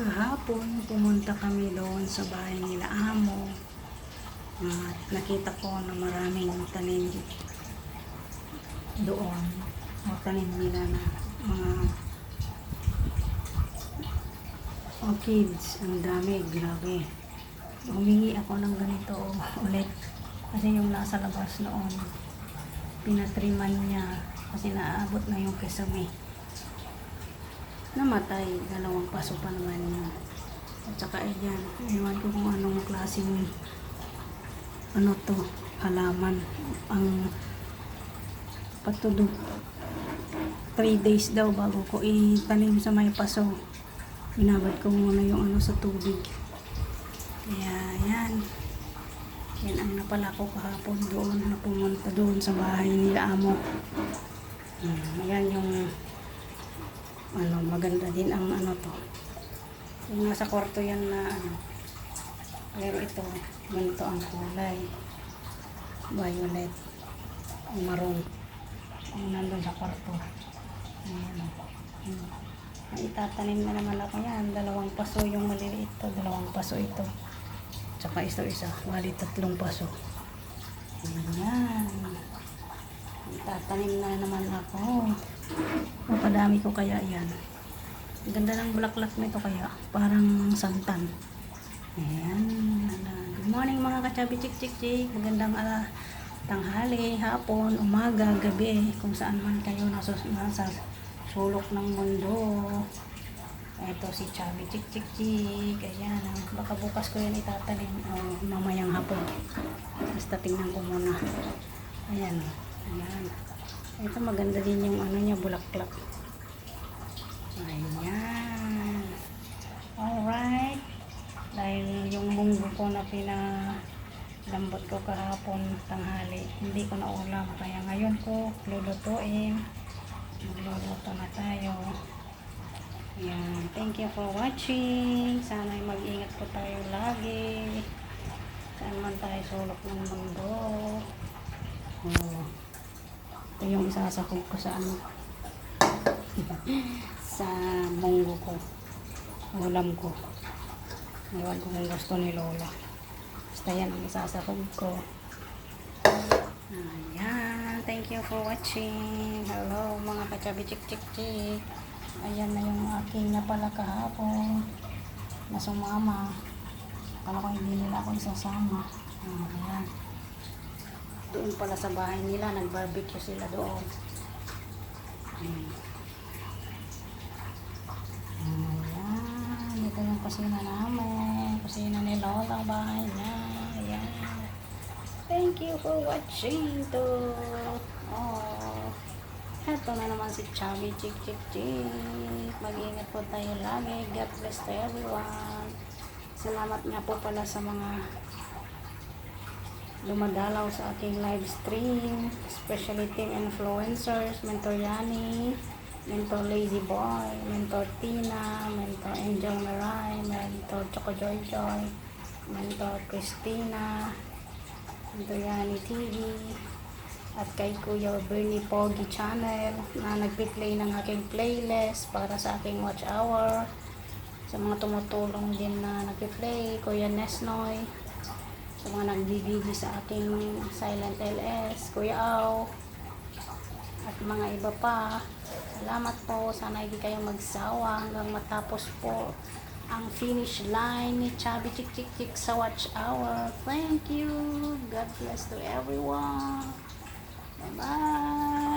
kahapon pumunta kami doon sa bahay nila amo. At nakita ko na maraming tanim doon. O tanim nila na mga orchids ang dami, grabe. Humingi ako ng ganito ulit. Kasi yung nasa labas noon pinatriman niya. Kasi naabot na yung kesame. Namatay, dalawang paso pa naman yun. At saka ayan, iwan ko kung anong klaseng ano to, halaman. Ang patudog 3 days daw bago ko itanim sa may paso. Binabad ko muna yung ano sa tubig. Kaya yan. Yan ang napala ko kahapon doon na pumunta doon sa bahay nila amo. Hmm, yan yung maganda din ang ano to. Yung nasa kwarto yan na ano. Pero ito, ganito ang kulay. Violet. Ang maroon. Ang nandun sa kwarto. Ayan o. Hmm. Ay, itatanim na naman ako yan. Dalawang paso yung maliliit to. Dalawang paso ito. Tsaka ito isa. Bali tatlong paso. Ayan. Itatanim na naman ako. Mapadami ko kaya yan. Ang Ganda ng bulaklak nito kaya. Parang santan. Ayan. Good morning mga kachabi chik chik chik. Magandang ala tanghali, hapon, umaga, gabi. Kung saan man kayo nasa, nasa sulok ng mundo. Ito si Chubby Chik Chik Chik. Ayan. Baka bukas ko yan itatanim. O mamayang hapon. Basta tingnan ko muna. Ayan. oh. Ayan. Ito maganda din yung ano niya, bulaklak. Ayan. Alright. Dahil yung munggo ko na pinalambot ko kahapon tanghali, hindi ko na ulam. Kaya ngayon ko lulutuin. Magluluto na tayo. Ayan. Thank you for watching. Sana ay mag-ingat po tayo lagi. Saan man tayo sulok ng mundo. Oh. Ito yung isasakog ko sa ano. sa munggo ko. Ulam ko. Ewan ko kung gusto ni Lola. Basta yan ang isasakog ko. Ayan. Thank you for watching. Hello mga kachabi chik chik chik. Ayan na yung aking napala kahapon. Na sumama. Kala ko hindi nila ako isasama. Ayan. Doon pala sa bahay nila. Nag-barbecue sila doon. Ayan. Dito yung kusina namin. Kusina ni Lola. Bahay niya. Ayan. Thank you for watching to. Oh. Ito na naman si Chubby Chick Chick Chick. Mag-ingat po tayo lagi. God bless to everyone. Salamat nga po pala sa mga dumadalaw sa aking live stream. Especially team influencers, Mentor Yani, Mentor Lazy Boy, Mentor Tina, Mentor Angel Maray, Mentor Choco Joy Joy, Mentor Christina, Mentor Yani TV, at kay Kuya Bernie Pogi Channel na nagpi-play ng aking playlist para sa aking watch hour. Sa mga tumutulong din na nagpi-play, Kuya Nesnoy, sa mga nagbibigay sa aking Silent LS, Kuya Au, at mga iba pa. Salamat po. Sana hindi kayo magsawa hanggang matapos po ang finish line ni Chubby Chik Chik Chik sa watch hour. Thank you. God bless to everyone. Bye-bye.